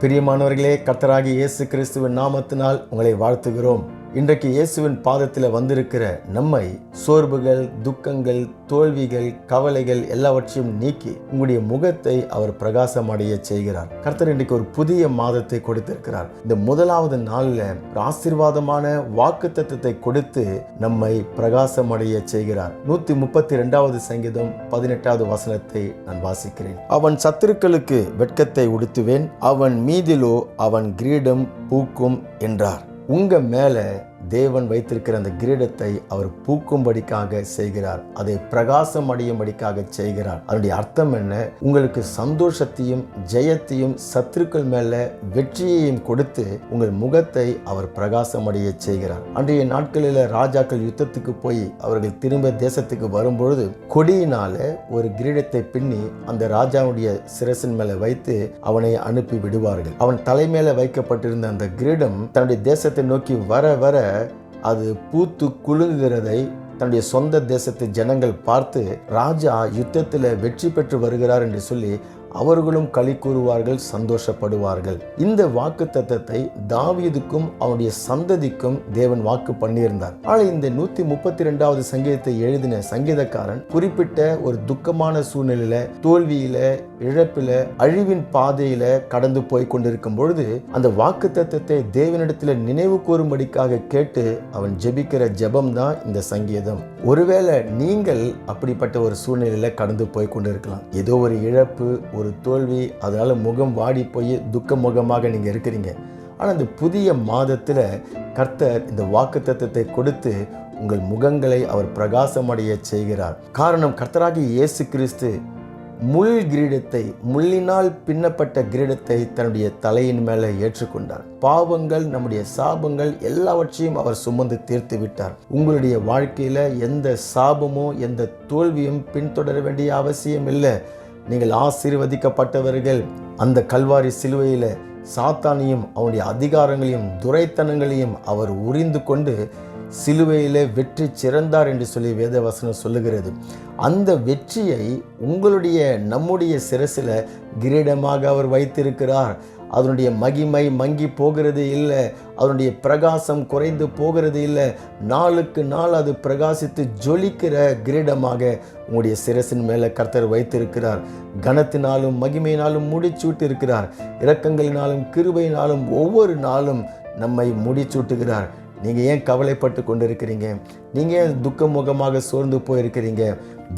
பிரியமானவர்களே கர்த்தராகி இயேசு கிறிஸ்துவின் நாமத்தினால் உங்களை வாழ்த்துகிறோம். இன்றைக்கு இயேசுவின் பாதத்தில் வந்திருக்கிற நம்மை சோர்வுகள் துக்கங்கள் தோல்விகள் கவலைகள் எல்லாவற்றையும் நீக்கி உங்களுடைய முகத்தை அவர் பிரகாசமடைய செய்கிறார். கர்த்தர் இன்றைக்கு ஒரு புதிய மாதத்தை கொடுத்திருக்கிறார். இந்த முதலாவது நாளில் ஒரு ஆசீர்வாதமான வாக்கு தத்துவத்தை கொடுத்து நம்மை பிரகாசமடைய செய்கிறார். நூத்தி முப்பத்தி ரெண்டாவது சங்கீதம் பதினெட்டாவது வசனத்தை நான் வாசிக்கிறேன். அவன் சத்துருக்களுக்கு வெட்கத்தை உடுத்துவேன் அவன் மீதிலோ அவன் கிரீடம் பூக்கும் என்றார். உங்கள் மேலே தேவன் வைத்திருக்கிற அந்த கிரீடத்தை அவர் பூக்கும்படிக்காக செய்கிறார். அதை பிரகாசம் அடையும்படிக்காக செய்கிறார். அதனுடைய அர்த்தம் என்ன? உங்களுக்கு சந்தோஷத்தையும் ஜெயத்தையும் சத்துருக்கள் மேல வெற்றியையும் கொடுத்து உங்கள் முகத்தை அவர் பிரகாசம் அடைய செய்கிறார். அன்றைய நாட்களில் ராஜாக்கள் யுத்தத்துக்கு போய் அவர்கள் திரும்ப தேசத்துக்கு வரும்பொழுது கொடியினால ஒரு கிரீடத்தை பின்னி அந்த ராஜாவுடைய சிரசின் மேல வைத்து அவனை அனுப்பி விடுவார்கள். அவன் தலைமையில வைக்கப்பட்டிருந்த அந்த கிரீடம் தன்னுடைய தேசத்தை நோக்கி வர வர அது பூத்து குலுங்குகிறதை தன்னுடைய சொந்த தேசத்து ஜனங்கள் பார்த்து ராஜா யுத்தத்தில் வெற்றி பெற்று வருகிறார் என்று சொல்லி அவர்களும் களி கூறுவார்கள் சந்தோஷப்படுவார்கள். இந்த வாக்கு தத்தத்தை தாவீதுக்கும் அவனுடைய சந்ததிக்கும் தேவன் வாக்கு பண்ணியிருந்தார். ஆனால் இந்த நூத்தி முப்பத்தி ரெண்டாவது சங்கீதத்தை எழுதின சங்கீதக்காரன் குறிப்பிட்ட ஒரு துக்கமான சூழ்நிலையில தோல்வியில இழப்பில அழிவின் பாதையில கடந்து போய் கொண்டிருக்கும் பொழுது அந்த வாக்கு தத்தத்தை தேவனிடத்தில் நினைவு கூறும்படிக்காக கேட்டு அவன் ஜெபிக்கிற ஜெபம் தான் இந்த சங்கீதம். ஒருவேளை நீங்கள் அப்படிப்பட்ட ஒரு சூழ்நிலையில கடந்து போய் கொண்டிருக்கலாம். ஏதோ ஒரு இழப்பு ஒரு தோல்வி அதனால் முகம் வாடி போய் துக்க முகமாக நீங்க இருக்கிறீங்க. ஆனால் இந்த புதிய மாதத்தில் கர்த்தர் இந்த வாக்கு கொடுத்து உங்கள் முகங்களை அவர் பிரகாசமடைய செய்கிறார். காரணம் கர்த்தராகி இயேசு கிறிஸ்து முள் கிரீடத்தை முள்ளினால் பின்னப்பட்ட கிரீடத்தை தன்னுடைய தலையின் மேலே ஏற்றுக்கொண்டார். பாவங்கள் நம்முடைய சாபங்கள் எல்லாவற்றையும் அவர் சுமந்து தீர்த்து விட்டார். உங்களுடைய வாழ்க்கையில எந்த சாபமோ எந்த தோல்வியும் பின்தொடர வேண்டிய அவசியம் இல்லை. நீங்கள் ஆசீர்வதிக்கப்பட்டவர்கள். அந்த கல்வாரி சிலுவையில் சாத்தானையும் அவனுடைய அதிகாரங்களையும் துரைத்தனங்களையும் அவர் உறிந்து கொண்டு சிலுவையிலே வெற்றி சிறந்தார் என்று சொல்லி வேதவசனம் சொல்லுகிறது. அந்த வெற்றியை உங்களுடைய நம்முடைய சிரசில் கிரீடமாக அவர் வைத்திருக்கிறார். அதனுடைய மகிமை மங்கி போகிறது இல்லை. அதனுடைய பிரகாசம் குறைந்து போகிறது இல்லை. நாளுக்கு நாள் அது பிரகாசித்து ஜொலிக்கிற கிரீடமாக உங்களுடைய சிரசின் மேலே கர்த்தர் வைத்திருக்கிறார். கனத்தினாலும் மகிமையினாலும் முடிச்சூட்டு இருக்கிறார் இரக்கங்களினாலும் கிருபையினாலும் ஒவ்வொரு நாளும் நம்மை முடிச்சூட்டுகிறார். நீங்கள் ஏன் கவலைப்பட்டு கொண்டிருக்கிறீங்க? நீங்கள் ஏன் துக்க முகமாக சோர்ந்து போயிருக்கிறீங்க?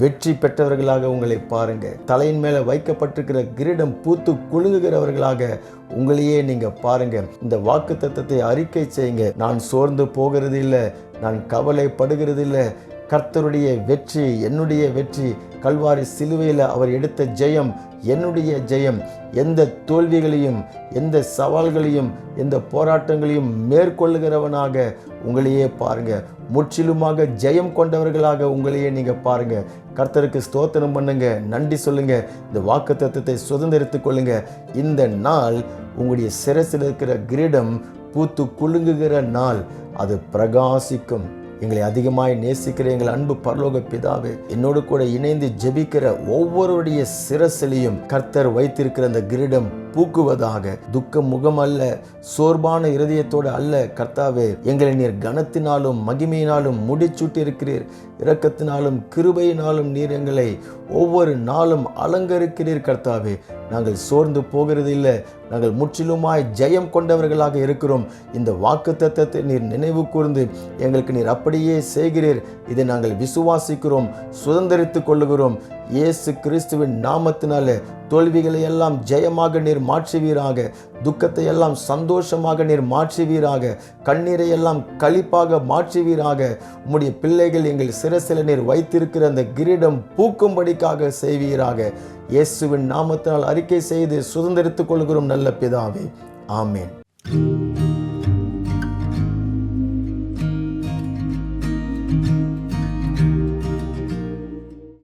வெற்றி பெற்றவர்களாக உங்களை பாருங்கள் தலையின் மேலே வைக்கப்பட்டிருக்கிற கிரீடம் பூத்து குலுங்குகிறவர்களாக உங்களையே நீங்கள் பாருங்க. இந்த வாக்கு தத்தத்தை அறிக்கை செய்யுங்க. நான் சோர்ந்து போகிறது இல்லை நான் கவலைப்படுகிறது இல்லை கர்த்தருடைய வெற்றி என்னுடைய வெற்றி. கல்வாரி சிலுவையில் அவர் எடுத்த ஜெயம் என்னுடைய ஜெயம். எந்த தோல்விகளையும் எந்த சவால்களையும் எந்த போராட்டங்களையும் மேற்கொள்ளுகிறவனாக உங்களையே பாருங்கள் முற்றிலுமாக ஜெயம் கொண்டவர்களாக உங்களையே நீங்கள் பாருங்கள் கர்த்தருக்கு ஸ்தோத்திரம் பண்ணுங்க நன்றி சொல்லுங்க. இந்த வாக்கு தத்துவத்தை சுதந்திரித்துக் கொள்ளுங்க. இந்த நாள் உங்களுடைய சிரசில் இருக்கிற கிரீடம் பூத்து குலுங்குகிற நாள். அது பிரகாசிக்கும். எங்களை அதிகமாய் நேசிக்கிற எங்கள் அன்பு பரலோக பிதாவே என்னோடு கூட இணைந்து ஜெபிக்கிற ஒவ்வொருடைய சிரசிலையும் கர்த்தர் வைத்திருக்கிற அந்த கிரீடம் பூக்குவதாக துக்கம் முகம் அல்ல சோர்வான இருதயத்தோடு அல்ல கர்த்தாவே எங்களை நீர் கனத்தினாலும் மகிமையினாலும் முடிச்சூட்டி இருக்கிறீர் இரக்கத்தினாலும் கிருபையினாலும் நீர் எங்களை ஒவ்வொரு நாளும் அலங்கரிக்கிறீர் கர்த்தாவே. நாங்கள் சோர்ந்து போகிறது இல்லை நாங்கள் முற்றிலுமாய் ஜெயம் கொண்டவர்களாக இருக்கிறோம். இந்த வாக்கு தத்தத்தை நீர் நினைவு கூர்ந்து எங்களுக்கு நீர் அப்படியே செய்கிறீர். இதை நாங்கள் விசுவாசிக்கிறோம் சுதந்திரித்து கொள்ளுகிறோம். இயேசு கிறிஸ்துவின் நாமத்தினால தோல்விகளை எல்லாம் ஜெயமாக நீர் மாற்றுவீராக துக்கத்தை எல்லாம் சந்தோஷமாக நீர் மாற்றுவீராக கண்ணீரை எல்லாம் களிப்பாக மாற்றுவீராக. உம்முடைய பிள்ளைகள் எங்கள் சிரசில நீர் வைத்திருக்கிற அந்த கிரீடம் பூக்கும்படிக்காக செய்வீராக. இயேசுவின் நாமத்தினால் அறிக்கை செய்து சுதந்திரித்துக் கொள்கிறோம் நல்ல பிதாவே. ஆமேன்.